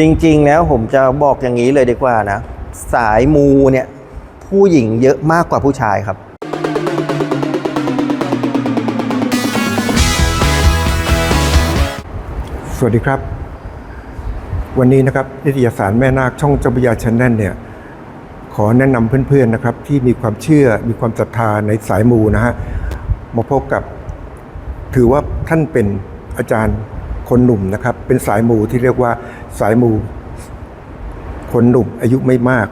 จริง ๆ แล้วผมจะบอกอย่างนี้เลยดีกว่านะ สายมูเนี่ยผู้หญิงเยอะมากกว่าผู้ชายครับ สวัสดีครับ วันนี้นะครับนิตยสารแม่นาคช่องเจ้าพระยาชนแนลเนี่ยขอแนะนำเพื่อนๆนะครับ ที่มีความเชื่อมีความศรัทธาในสายมูนะฮะมาพบกับ ถือว่าท่านเป็นอาจารย์คนหนุ่มนะครับ เป็นสายมูที่เรียกว่า สายมู คนหนุ่มอายุไม่มาก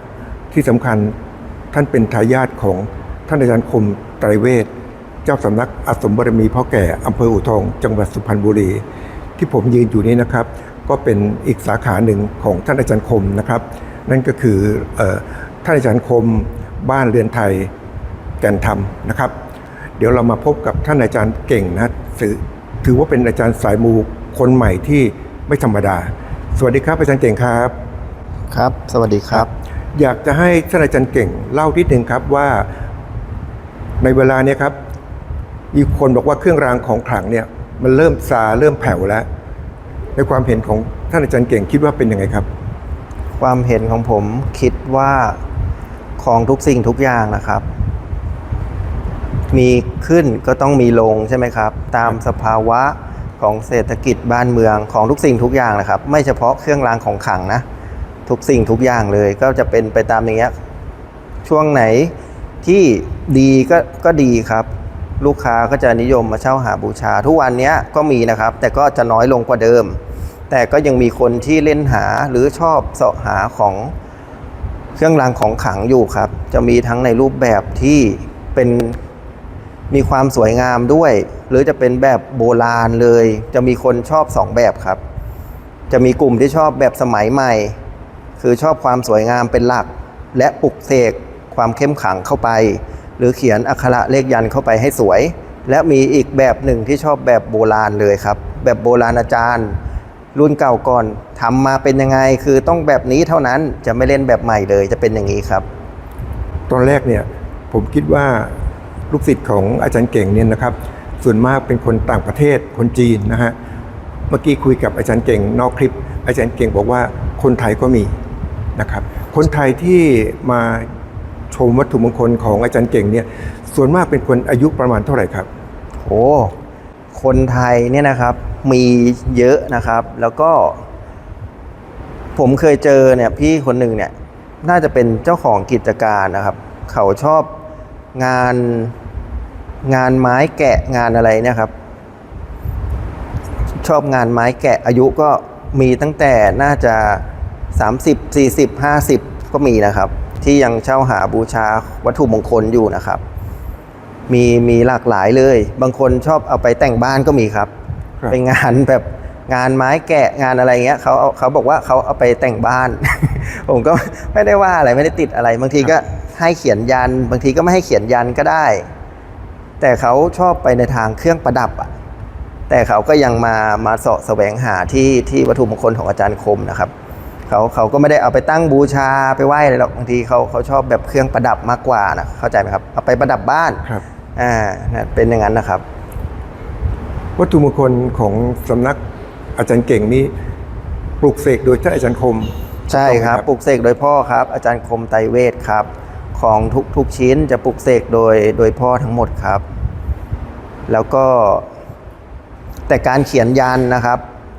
ที่สำคัญท่านเป็นทายาทของท่านอาจารย์คมไตรเวทเจ้าสำนักอสมบรมีพ่อแก่อำเภออู่ทอง จังหวัดสุพรรณบุรี ที่ผมยืนอยู่นี้นะครับ ก็เป็นอีกสาขาหนึ่งของท่านอาจารย์คมนะครับ นั่นก็คือออท่านอาจารย์คมบ้านเรือนไทยแก่นธรรมนะครับ เดี๋ยวเรามาพบกับท่านอาจารย์เก่งนะถือว่าเป็นอาจารย์สายมูคนใหม่ที่ไม่ธรรมดา สวัสดีครับอาจารย์เก่งครับ ครับ สวัสดีครับ อยากจะให้ท่านอาจารย์เก่งเล่านิดนึงครับว่าในเวลาเนี้ยครับมีคนบอกว่าเครื่องรางของขลังเนี่ยมันเริ่มซาเริ่มแผ่วแล้ว ในความเห็นของท่านอาจารย์เก่งคิดว่าเป็นยังไงครับ ความเห็นของผมคิดว่าของทุกสิ่งทุกอย่างนะครับ มีขึ้นก็ต้องมีลงใช่ไหมครับ ตามสภาวะ ของเศรษฐกิจบ้านเมืองของทุกสิ่งทุกอย่างนะครับ ไม่เฉพาะเครื่องรางของขลังนะ ทุกสิ่งทุกอย่างเลยก็จะเป็นไปตามอย่างเงี้ยช่วงไหนที่ดีก็ก็ดีครับ ลูกค้าก็จะนิยมมาเช่าหาบูชา ทุกวันเนี้ยก็มีนะครับ แต่ก็จะน้อยลงกว่าเดิม แต่ก็ยังมีคนที่เล่นหาหรือชอบเสาะหาของเครื่องรางของขลังอยู่ครับ จะมีทั้งในรูปแบบที่เป็น มีความสวยงามด้วย หรือจะเป็นแบบโบราณเลย จะมีคนชอบสองแบบครับ จะมีกลุ่มที่ชอบแบบสมัยใหม่ คือชอบความสวยงามเป็นหลัก และปลุกเสกความเข้มขังเข้าไป หรือเขียนอักขระเลขยันเข้าไปให้สวย และมีอีกแบบหนึ่งที่ชอบแบบโบราณเลยครับ แบบโบราณอาจารย์ รุ่นเก่าก่อนทำมาเป็นยังไง คือต้องแบบนี้เท่านั้นจะไม่เล่นแบบใหม่เลยจะเป็นอย่างนี้ครับ ตอนแรกเนี่ยผมคิดว่า ลูกศิษย์ของอาจารย์เก่งเนี่ยนะครับ ส่วนมากเป็นคนต่างประเทศคนจีนนะฮะเมื่อกี้คุยกับอาจารย์เก่งนอกคลิป อาจารย์เก่งบอกว่าคนไทยก็มีนะครับ คนไทยที่มาชมวัตถุมงคลของอาจารย์เก่งเนี่ยส่วนมากเป็นคนอายุประมาณเท่าไหร่ครับโอ้คนไทยเนี่ยนะครับมีเยอะนะครับ แล้วก็ ผมเคยเจอเนี่ยพี่คนหนึ่งเนี่ยน่าจะเป็นเจ้าของกิจการนะครับ เขาชอบงาน งานไม้แกะงานอะไรเนี่ยครับ ชอบงานไม้แกะอายุก็มีตั้งแต่น่าจะ 30 40 50 ก็มีนะครับ ที่ยังเช่าหาบูชาวัตถุมงคลอยู่นะครับ มีมีหลากหลายเลย บางคนชอบเอาไปแต่งบ้านก็มีครับครับเป็นงานแบบงานไม้แกะงานอะไรเงี้ยเขาเอาเขาบอกว่าเขาเอาไปแต่งบ้าน ผมก็ไม่ได้ว่าอะไรไม่ได้ติดอะไร บางทีก็ให้เขียนยัน บางทีก็ไม่ให้เขียนยันก็ได้ แต่เขาชอบไปในทางเครื่องประดับอะแต่เขาก็ยังมามาเสาะแสวงหาที่ที่วัตถุมงคลของอาจารย์คมนะครับเขาเขาก็ไม่ได้เอาไปตั้งบูชาไปไหว้อะไรหรอกบางทีเขาเขาชอบแบบเครื่องประดับมากกว่านะเข้าใจไหมครับเอาไปประดับบ้านครับอ่านะเป็นอย่างนั้นนะครับ วัตถุมงคลของสำนักอาจารย์เก่งนี้ปลูกเสกโดยท่านอาจารย์คม ใช่ครับถูกต้องไหมครับปลุกเสกโดยพ่อครับ อาจารย์คมไตรเวทครับ ของทุกทุกชิ้นจะปลุกเสกโดยโดยพ่อทั้งหมดครับ แล้วก็ แต่การเขียนยันนะครับ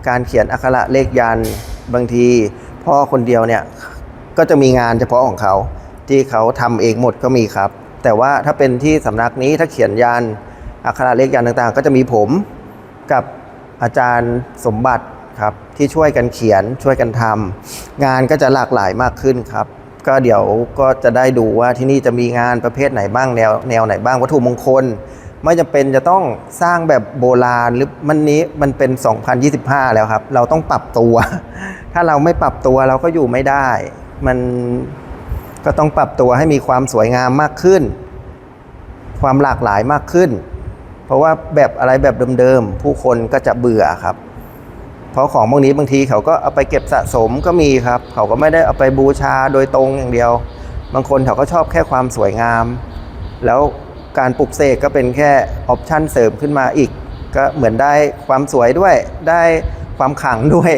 การเขียนอักขระเลขยันบางทีพ่อคนเดียวเนี่ยก็จะมีงานเฉพาะของเขา ที่เขาทำเองหมดก็มีครับ แต่ว่าถ้าเป็นที่สำนักนี้ถ้าเขียนยันอักขระเลขยันต่างๆ ก็จะมีผมกับอาจารย์สมบัติครับที่ช่วยกันเขียนช่วยกันทำงานก็จะหลากหลายมากขึ้นครับ ก็เดี๋ยวก็จะได้ดูว่าที่นี่จะมีงานประเภทไหนบ้างแนวแนวไหนบ้างวัตถุมงคล ไม่จำเป็นจะต้องสร้างแบบโบราณหรือมันนี้มันเป็น 2025 แล้วครับ เราต้องปรับตัว ถ้าเราไม่ปรับตัวเราก็อยู่ไม่ได้ มันก็ต้องปรับตัวให้มีความสวยงามมากขึ้น ความหลากหลายมากขึ้น เพราะว่าแบบอะไรแบบเดิมๆผู้คนก็จะเบื่อครับ เพราะของพวกนี้บางทีเขาก็เอาไปเก็บสะสมก็มีครับ เขาก็ไม่ได้เอาไปบูชาโดยตรงอย่างเดียว บางคนเขาก็ชอบแค่ความสวยงาม แล้ว การปลุกเสกก็เป็นแค่ออปชั่นเสริมขึ้นมาอีก ก็เหมือนได้ความสวยด้วย ได้ความขังด้วย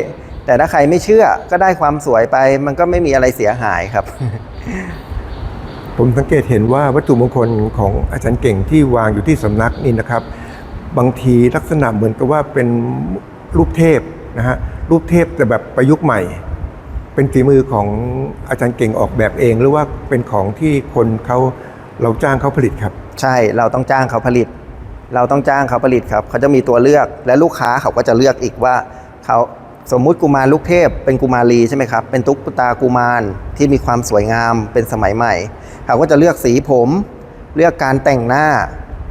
แต่ถ้าใครไม่เชื่อก็ได้ความสวยไป มันก็ไม่มีอะไรเสียหายครับ ผมสังเกตเห็นว่าวัตถุมงคลของอาจารย์เก่งที่วางอยู่ที่สำนักนี่นะครับ บางทีลักษณะเหมือนกับว่าเป็นรูปเทพนะฮะรูปเทพแต่แบบประยุกต์ใหม่ เป็นฝีมือของอาจารย์เก่งออกแบบเอง หรือว่าเป็นของที่คนเขาเราจ้างเขาผลิตครับ ใช่เราต้องจ้างเขาผลิต เราต้องจ้างเขาผลิตครับเขาจะมีตัวเลือกและลูกค้าเขาก็จะเลือกอีกว่าเขาสมมุติกุมารลูกเทพเป็นกุมารีใช่ไหมครับ เป็นตุ๊กตากุมารที่มีความสวยงามเป็นสมัยใหม่ เขาก็จะเลือกสีผม เลือกการแต่งหน้า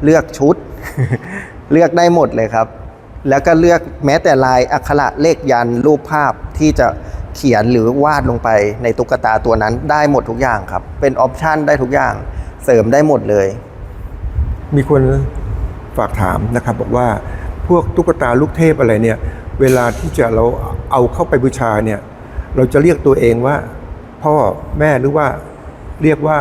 เลือกชุด เลือกได้หมดเลยครับ แล้วก็เลือกแม้แต่ลายอักขระเลขยันรูปภาพที่จะเขียนหรือวาดลงไปในตุ๊กตาตัวนั้นได้หมดทุกอย่างครับ เป็นออปชันได้ทุกอย่าง เสริมได้หมดเลย มีคนฝากถามนะครับบอกว่าพวกตุ๊กตาลูกเทพอะไรเนี่ยเวลาที่จะเราเอาเข้าไปบูชาเนี่ยเราจะเรียกตัวเองว่า พ่อแม่หรือว่าเรียกว่า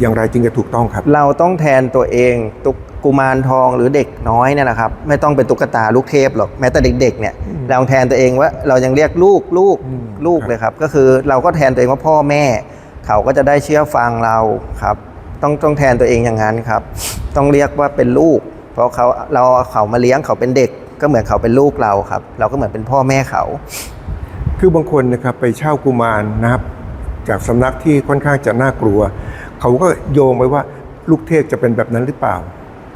อย่างไรจึงจะถูกต้องครับ เราต้องแทนตัวเองตุกกุมารทองหรือเด็กน้อยเนี่ยนะครับ ไม่ต้องเป็นตุ๊กตาลูกเทพหรอกแม้แต่เด็กๆเนี่ยเราแทนตัวเองว่าเรายังเรียกลูกลูกอืมลูกครับเลยครับ ก็คือเราก็แทนตัวเองว่าพ่อแม่ เขาก็จะได้เชื่อฟังเราครับ ต้องต้องแทนตัวเองอย่างนั้นครับ ต้องเรียกว่าเป็นลูก เพราะเขาเราเอาเขามาเลี้ยงเขาเป็นเด็ก ก็เหมือนเขาเป็นลูกเราครับ เราก็เหมือนเป็นพ่อแม่เขา คือบางคนนะครับไปเช่ากุมารนะครับ จากสำนักที่ค่อนข้างจะน่ากลัว เขาก็โยงไปว่าลูกเทพจะเป็นแบบนั้นหรือเปล่า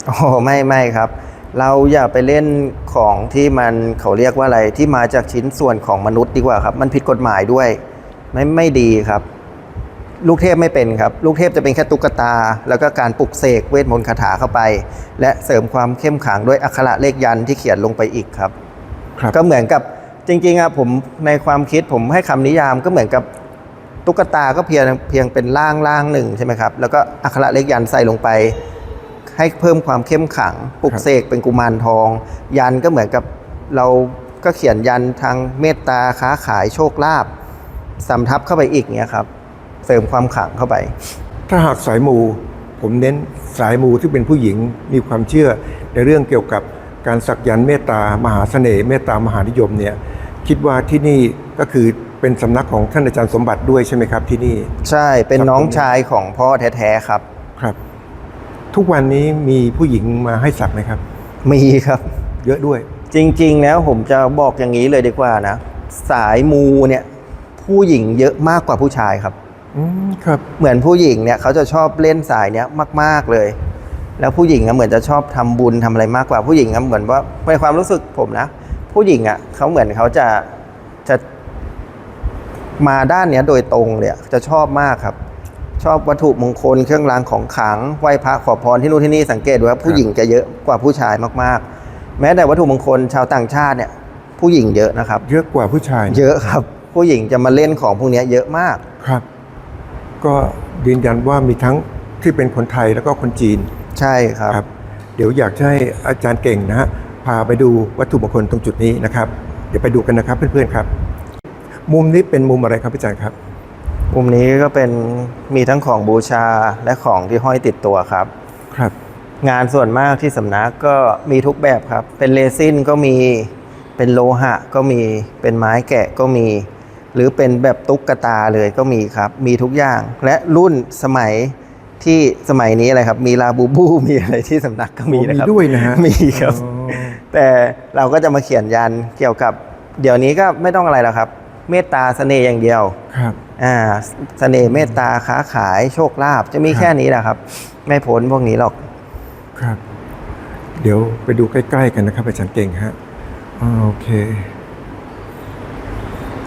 อ๋อไม่ไม่ครับ เราอย่าไปเล่นของที่มันเขาเรียกว่าอะไรที่มาจากชิ้นส่วนของมนุษย์ดีกว่าครับ มันผิดกฎหมายด้วย ไม่ไม่ดีครับ ลูกเทพไม่เป็นครับ ลูกเทพจะเป็นแค่ตุ๊กตา แล้วก็การปลุกเสกเวทมนต์คาถาเข้าไป และเสริมความเข้มขลังด้วยอักขระเลขยันต์ที่เขียนลงไปอีกครับครับ ก็เหมือนกับจริงๆอะผมในความคิดผมให้คำนิยามก็เหมือนกับตุ๊กตาก็เพียงเพียงเป็นร่างร่างหนึ่งใช่ไหมครับ แล้วก็อักขระเลขยันต์ใส่ลงไป ให้เพิ่มความเข้มขลังปลุกเสกเป็นกุมารทอง ยันก็เหมือนกับเราก็เขียนยันทางเมตตาค้าขายโชคลาภสำทับเข้าไปอีกเนี่ยครับ เสริมความขลังเข้าไป ถ้าหากสายมู ผมเน้นสายมูที่เป็นผู้หญิงมีความเชื่อในเรื่องเกี่ยวกับการสักยันต์เมตตามหาเสน่ห์เมตตามหานิยมเนี่ยคิดว่าที่นี่ก็คือเป็นสำนักของท่านอาจารย์สมบัติด้วยใช่ไหมครับที่นี่ ใช่เป็นครับน้องผมชายของพ่อแท้ๆครับครับ ทุกวันนี้มีผู้หญิงมาให้สักไหมครับ มีครับ เยอะด้วย จริง ๆ แล้วผมจะบอกอย่างนี้เลยดีกว่านะ สายมูเนี่ยผู้หญิงเยอะมากกว่าผู้ชายครับ อืมครับ เหมือนผู้หญิงเนี่ยเขาจะชอบเล่นสายเนี้ยมาก ๆเลย แล้วผู้หญิงอะเหมือนจะชอบทำบุญทำอะไรมากกว่าผู้หญิงอะเหมือนว่าในความรู้สึกผมนะ ผู้หญิงอะเขาเหมือนเขาจะจะมาด้านเนี้ยโดยตรงเลยอะจะชอบมากครับ ชอบวัตถุมงคลเครื่องรางของขลังไหว้พระขอพรที่นู่นที่นี่สังเกตดูว่าผู้หญิงจะเยอะกว่าผู้ชายมากๆ แม้แต่วัตถุมงคลชาวต่างชาติเนี่ยผู้หญิงเยอะนะครับ เยอะกว่าผู้ชาย เยอะครับ ผู้หญิงจะมาเล่นของพวกเนี้ยเยอะมาก ครับ ก็ยืนยันว่ามีทั้งที่เป็นคนไทยแล้วก็คนจีนใช่ครับครับ เดี๋ยวอยากจะให้อาจารย์เก่งนะฮะพาไปดูวัตถุมงคลตรงจุดนี้นะครับ เดี๋ยวไปดูกันนะครับเพื่อนๆครับ มุมนี้เป็นมุมอะไรครับอาจารย์ครับ มุมนี้ก็เป็นมีทั้งของบูชาและของที่ห้อยติดตัวครับ ครับ งานส่วนมากที่สำนักก็มีทุกแบบครับ เป็นเรซินก็มีเป็นโลหะก็มีเป็นไม้แกะก็มี หรือเป็นแบบตุ๊กตาเลยก็มีครับ มีทุกอย่าง และรุ่นสมัยที่สมัยนี้อะไรครับ มีลาบูบูมีอะไรที่สำนักก็มีโอ้นะครับมีด้วยนะฮะมีครับอ๋อแต่เราก็จะมาเขียนยันเกี่ยวกับ เดี๋ยวนี้ก็ไม่ต้องอะไรแล้วครับ เมตตาเสน่ห์อย่างเดียวครับอ่าเสน่ห์เมตตาค้าขายโชคลาภจะมีครับแค่นี้แหละครับ ไม่พ้นพวกนี้หรอกครับ เดี๋ยวไปดูใกล้ ๆ กันนะครับอาจารย์เก่งฮะอ่าโอเค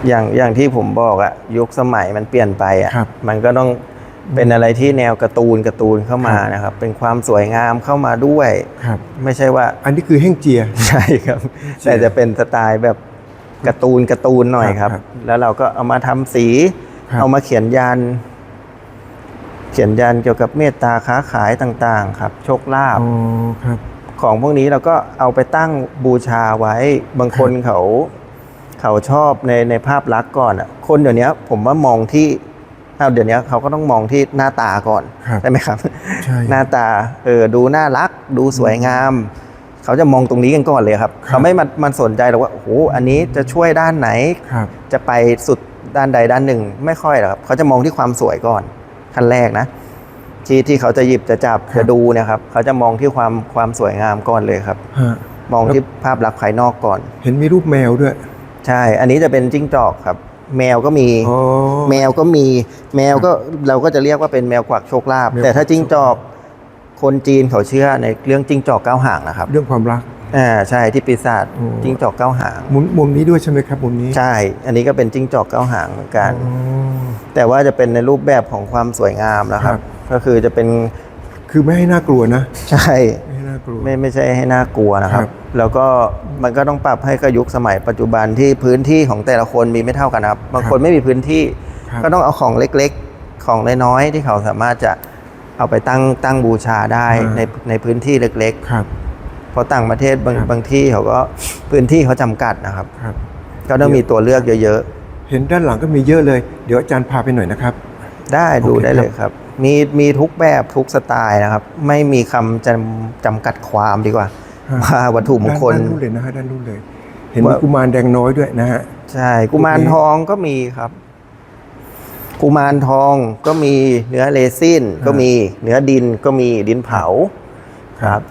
อย่างอย่างที่ผมบอกอะยุคสมัยมันเปลี่ยนไปอะครับมันก็ต้องเป็นอะไรที่แนวการ์ตูนการ์ตูนเข้ามาครับ นะครับ เป็นความสวยงามเข้ามาด้วย ครับ ไม่ใช่ว่า อันนี้คือเฮ่งเจีย ใช่ครับใช่แต่จะเป็นสไตล์แบบการ์ตูนการ์ตูนหน่อยครับ ครับแล้วเราก็เอามาทำสี ครับ เอามาเขียนยัน เขียนยันเกี่ยวกับเมตตาค้าขายต่างๆ ครับ โชคลาภ อ๋อครับ ของพวกนี้เราก็เอาไปตั้งบูชาไว้ บางคนเขา เขาชอบในในภาพลักษณ์ก่อนอะคนเดี๋ยวนี้ผมว่ามองที่เอาเดี๋ยวนี้เขาก็ต้องมองที่หน้าตาก่อนครับใช่ไหมครับ ใช่หน้าตาเออดูน่ารัก ดูสวยงาม เขาจะมองตรงนี้กันก่อนเลยครับ ครับ เขาไม่มันมันสนใจหรอกว่าโอ้โหอันนี้จะช่วยด้านไหน ครับ จะไปสุดด้านใดด้านหนึ่ง ไม่ค่อยหรอกครับ เขาจะมองที่ความสวยก่อนขั้นแรกนะ ที่ที่เขาจะหยิบจะจับครับ จะดูเนะครับ เขาจะมองที่ความความสวยงามก่อนเลยครับ ฮะ มองที่ภาพลักษณ์ภายนอกก่อน เห็นมีรูปแมวด้วย ใช่ อันนี้จะเป็นจิ้งจอกครับ แมวก็มี อ๋อ แมวก็มีแมวก็เราก็จะเรียกว่าเป็นแมวกวักโชคลาภแมว แต่ถ้าจิ้งจอก คนจีนเขาเชื่อในเรื่องจิ้งจอกเก้าหางนะครับเรื่องความรัก อ่าใช่ที่ปีศาจโอ้จิ้งจอกเก้าหาง มุมมุมนี้ด้วยใช่ไหมครับมุมนี้ใช่ อันนี้ก็เป็นจิ้งจอกเก้าหางเหมือนกัน อ๋อ แต่ว่าจะเป็นในรูปแบบของความสวยงามนะครัครับบก็คือจะเป็น คือไม่ให้น่ากลัวนะ ใช่ไม่ให้ น่ากลัว ไม่ไม่ใช่ให้น่ากลัวนะครับครับ แล้วก็มันก็ต้องปรับให้กับยุคสมัยปัจจุบันที่พื้นที่ของแต่ละคนมีไม่เท่ากันนะครับ บางคนไม่มีพื้นที่ครับก็ต้องเอาของเล็กๆ ของน้อยๆที่เขาสามารถจะเอาไปตั้งตั้งบูชาได้อ่าในในพื้นที่เล็กครับๆเพราะต่างประเทศบางครับบางที่เขาก็พื้นที่เขาจำกัดนะครับครับก็ต้องมีตัวเลือกเยอะเห็นด้านหลังก็มีเยอะเลย เดี๋ยวอาจารย์พาไปหน่อยนะครับๆได้ดูโอเคได้เลยครับ มีมีทุกแบบทุกสไตล์นะครับ ไม่มีคำจำจำกัดความดีกว่าฮะว่าวัตถุมงคลด้านด้านนู้นเลยนะฮะด้านนู้นเลย เห็นมีว่ากุมารแดงน้อยด้วยนะฮะใช่กุมารพวกนี้ทองก็มีครับ กุมารทองก็มีเนื้อเรซินก็มีเนื้อดินก็มีดินเผาครับ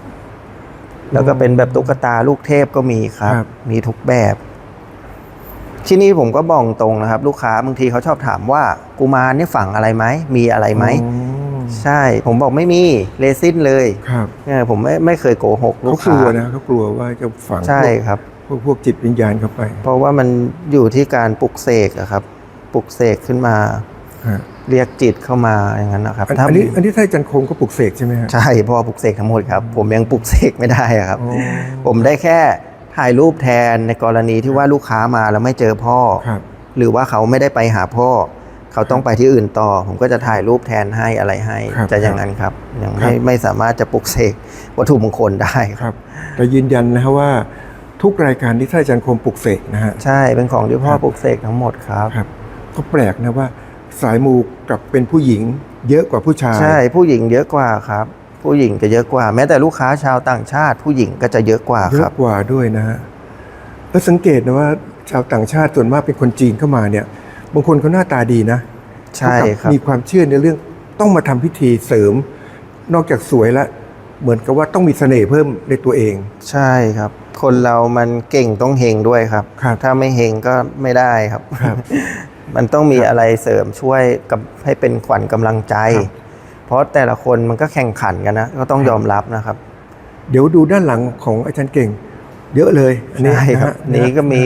แล้วก็เป็นแบบตุ๊กตาลูกเทพก็มีครับครับมีทุกแบบ ที่นี่ผมก็บอกตรงนะครับ ลูกค้าบางทีเขาชอบถามว่ากุมารนี่ฝังอะไรไหมมีอะไรไหมอ๋อใช่ ผมบอกไม่มีเรซินเลยครับเนี่ยผมไม่ไม่เคยโกหกลูเขากกลัค้าวนะเขากลัวว่าจะฝังใช่ครับพวกพวกจิตวิญญาณเข้าไป เพราะว่ามันอยู่ที่การปลุกเสกอะครับ ปลุกเสกขึ้นมาฮะเรียกจิตเข้ามาอย่างนั้นนะครับอันถ้าอันนี้อันนี้ท่านอาจารย์คงก็ปลุกเสกใช่ไหมฮะใช่เพราะว่าปลุกเสกทั้งหมดครับ ผมยังปลุกเสกไม่ได้อะครับอ๋อผมได้แค่ ถ่ายรูปแทนในกรณีที่ว่าลูกค้ามาแล้วไม่เจอพ่อครับหรือว่าเขาไม่ได้ไปหาพ่อ เขาต้องไปที่อื่นต่อ ผมก็จะถ่ายรูปแทนให้อะไรให้ครับจะอย่างนั้นครับยังครัไม่บไม่สามารถจะปลุกเสกวัตถุมงคลได้ครับครับแต่ยืนยันนะฮะว่าทุกรายการที่ท่านอาจารย์คงปลุกเสกนะฮะใช่เป็นของที่พ่อครับปลุกเสกทั้งหมดครับครับ ก็แปลกนะว่าสายมูกลับเป็นผู้หญิงเยอะกว่าผู้ชาย ใช่ผู้หญิงเยอะกว่าครับ ผู้หญิงจะเยอะกว่า แม้แต่ลูกค้าชาวต่างชาติ ผู้หญิงก็จะเยอะกว่าเยครัอะบ กว่าด้วยนะฮะแล้วสังเกตนะว่าชาวต่างชาติส่วนมากเป็นคนจีนเข้ามาเนี่ยบางคนเขาหน้าตาดีนะใช่เท่ากับครับ มีความเชื่อในเรื่องต้องมาทำพิธีเสริม นอกจากสวยแล้วเหมือนกับว่าต้องมีเสน่ห์เพิ่มในตัวเอง ใช่ครับ คนเรามันเก่งต้องเฮงด้วยครับ ครับถ้าไม่เฮงก็ไม่ได้ครับ ครับ มันต้องมีอะไรเสริมช่วยกับให้เป็นขวัญกำลังใจ ครับเพ ราะแต่ละคนมันก็แข่งขันกันนะก็ต้องครับยอมรับนะครับ เดี๋ยวดูด้านหลังของอาจารย์เก่ง เยอะเลยอันนี้ใช่ครับะฮะนี้ก็มี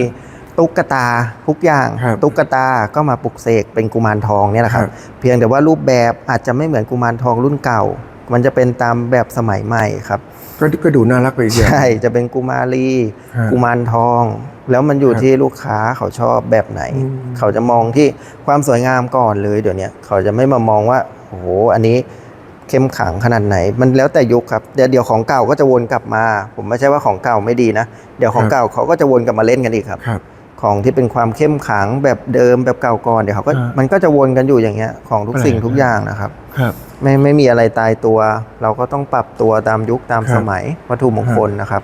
ตุ๊กตาทุกอย่างครับตุ๊กตาก็มาปลุกเสกเป็นกุมารทองเนี่ยแหละครับครับ เพียงแต่ว่ารูปแบบอาจจะไม่เหมือนกุมารทองรุ่นเก่า มันจะเป็นตามแบบสมัยใหม่ครับ ก็ก็ดูน่ารักไปอีกอย่างใช่จะเป็นกุมารีครับกุมารทอง แล้วมันอยู่ครับที่ลูกค้าเขาชอบแบบไหนอืมเขาจะมองที่ความสวยงามก่อนเลยเดี๋ยวนี้เขาจะไม่มามองว่า โอ้โหอันนี้เข้มขลังขนาดไหน มันแล้วแต่ยุคครับเดี๋ยวเดี๋ยวของเก่าก็จะวนกลับมา ผมไม่ใช่ว่าของเก่าไม่ดีนะ เดี๋ยวของเก่าเขาก็จะวนกลับมาเล่นกันอีกครับ ครับ ของที่เป็นความเข้มขลังแบบเดิมแบบเก่าก่อนเดี๋ยวเขาก็อ่ามัมันก็จะวนกันอยู่อย่างเงี้ยของทุกแปลกสิ่งทุกอย่างนะครับ ครับ ไม่ไม่มีอะไรตายตัว เราก็ต้องปรับตัวตามยุคตามครับ สมัยวัตถุมงคลนะครับ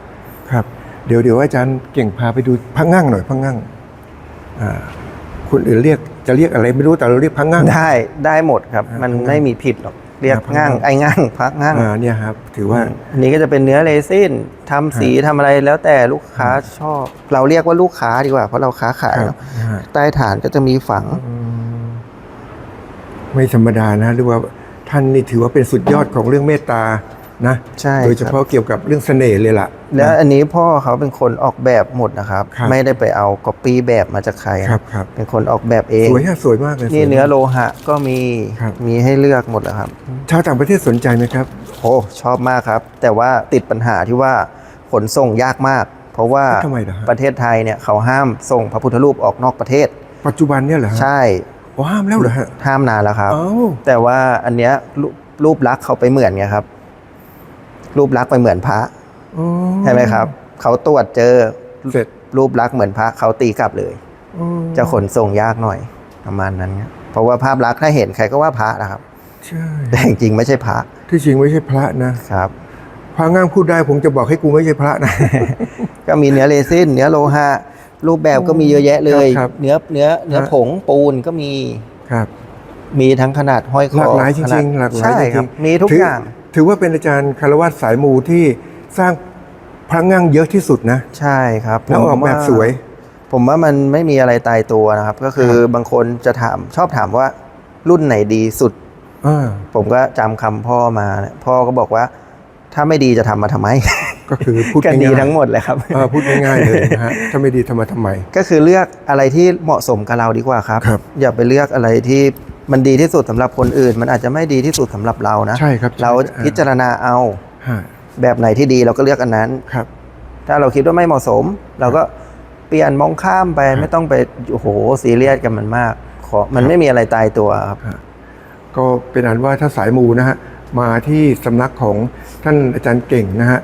ครับเดี๋ยวเดี๋ยวอาจารย์เก่งพาไปดูพังงั่งหน่อยพังงั่งอ่าคนอื่นเรียก จะเรียกอะไรไม่รู้แต่เราเรียกพังงั่ง ได้ได้หมดครับครับมันพักงั่งไม่มีผิดหรอกเรียกครับพักง่างงั่งไอ้ง่างพักง่างอ่าเนี่ยครับ ถือว่าอันนี้ก็จะเป็นเนื้อเรซินทำสีทำอะไรแล้วแต่ลูกค้าชอบ เราเรียกว่าลูกค้าดีกว่า เพราะเราค้าขายครับเนอะนะฮะใต้ฐานก็จะมีฝังอืมไม่ธรรมดานะหรือว่าท่านนี่ถือว่าเป็นสุดยอดของเรื่องเมตตา นะใช่โดยเฉพาะเกี่ยวกับเรื่องเสน่ห์เลยล่ะ แล้วนะอันนี้พ่อเขาเป็นคนออกแบบหมดนะครับครับไม่ได้ไปเอาก๊อปปี้แบบมาจากใครนะครับครับเป็นคนออกแบบเอง สวยฮะสวยมากเลยนี่สวยเนื้อโลหะก็มีครับมีให้เลือกหมดแล้วครับชาวต่างประเทศสนใจไหมครับโอ้ชอบมากครับ แต่ว่าติดปัญหาที่ว่าขนส่งยากมาก เพราะว่าทำไมล่ะฮะประเทศไทยเนี่ยเขาห้ามส่งพระพุทธรูปออกนอกประเทศ ปัจจุบันเนี่ยเหรอฮะใช่อ๋อห้ามแล้วเหรอฮะห้ามนานแล้วครับอ้าวแต่ว่าอันเนี้ยรูปรูปลักษณ์เขาไปเหมือนไงครับ รูปลักษณ์ไปเหมือนพระอ๋อใช่ไหมครับ เขาตรวจเจอเสร็จรูปลักษณ์เหมือนพระเขาตีกลับเลย อ๋อจะขนส่งยากหน่อยประมาณนั้นครับเพราะว่าภาพลักษณ์ถ้าเห็นใครก็ว่าพระนะครับ ใช่ แต่จริงๆไม่ใช่พระที่จริงไม่ใช่พระนะครับ พระง่างพูดได้ผมจะบอกให้กูไม่ใช่พระนะ ก็มีเนื้อเรซินเนื้อโลหะรูปแบบก็มีเยอะแยะเลย ครับเนื้อเนื้อเนื้อฮะผงปูนก็มีครับ มีทั้งขนาดห้อยคอหลากหลายจขนริดงๆหลากหลายใช่จคริรับงๆมีทุกถือย่าง ถือว่าเป็นอาจารย์คารวะสายมูที่สร้างพระง่างเยอะที่สุดนะ ใช่ครับแล้วออกแบบสวย ผมว่ามันไม่มีอะไรตายตัวนะครับ ก็คือครับบางคนจะถามชอบถามว่ารุ่นไหนดีสุดอ่าผมก็จำคำพ่อมาเนี่ยพ่อก็บอกว่า ถ้าไม่ดีจะทำมาทำไม ก็คือพูดก็ดีง่ายๆทั้งหมดเลยครับเออพูดง่ายๆเลยนะฮะถ้าไม่ดีทำไมทำไม ก็คือเลือกอะไรที่เหมาะสมกับเราดีกว่าครับครับอย่าไปเลือกอะไรที่ มันดีที่สุดสำหรับคนอื่น มันอาจจะไม่ดีที่สุดสำหรับเรานะใช่ครับเราใช่พิจารณาเอาฮะแบบไหนที่ดีเราก็เลือกอันนั้นครับ ถ้าเราคิดว่าไม่เหมาะสม เราก็เปลี่ยนมองข้ามไปไม่ต้องไปโอ้โหซีเรียสกับมันมากขอมันไม่มีอะไรตายตัวครับ ก็เป็นอันว่าถ้าสายมูนะฮะมาที่สำนักของท่านอาจารย์เก่งนะฮะ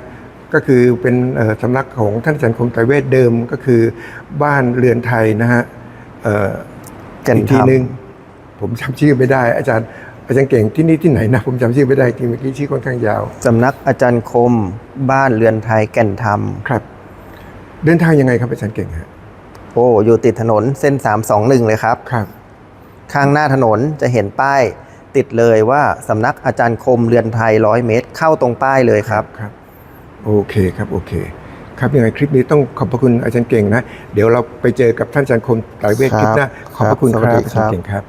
ก็คือเป็นเอ่อสำนักของท่านอาจารย์คมไตรเวทเดิมก็คือบ้านเรือนไทยนะฮะเอ่อแก่นอีกทีธรรมหนึ่ง ผมจำชื่อไม่ได้ อาจารย์อาจารย์เก่งที่นี่ที่ไหนนะผมจำชื่อไม่ได้ทีเมื่อกี้ชื่อค่อนข้างยาวสำนักอาจารย์คมบ้านเรือนไทยแก่นธรรมครับ เดินทางยังไงครับอาจารย์เก่งฮะโอ้อยู่ติดถนนเส้น 321 เลยครับ ครับ ข้างหน้าถนนจะเห็นป้ายติดเลยว่าสำนักอาจารย์คมเรือนไทยร้อยเมตร เข้าตรงป้ายเลยครับ ครับ โอเคครับโอเค ครับยังไงคลิปนี้ต้องขอบพระคุณอาจารย์เก่งนะ เดี๋ยวเราไปเจอกับท่านอาจารย์คมไตรเวทคลิปหน้าครับขอบพระคุณคครับรับสวัสดีอาจารย์ครับเก่งครับ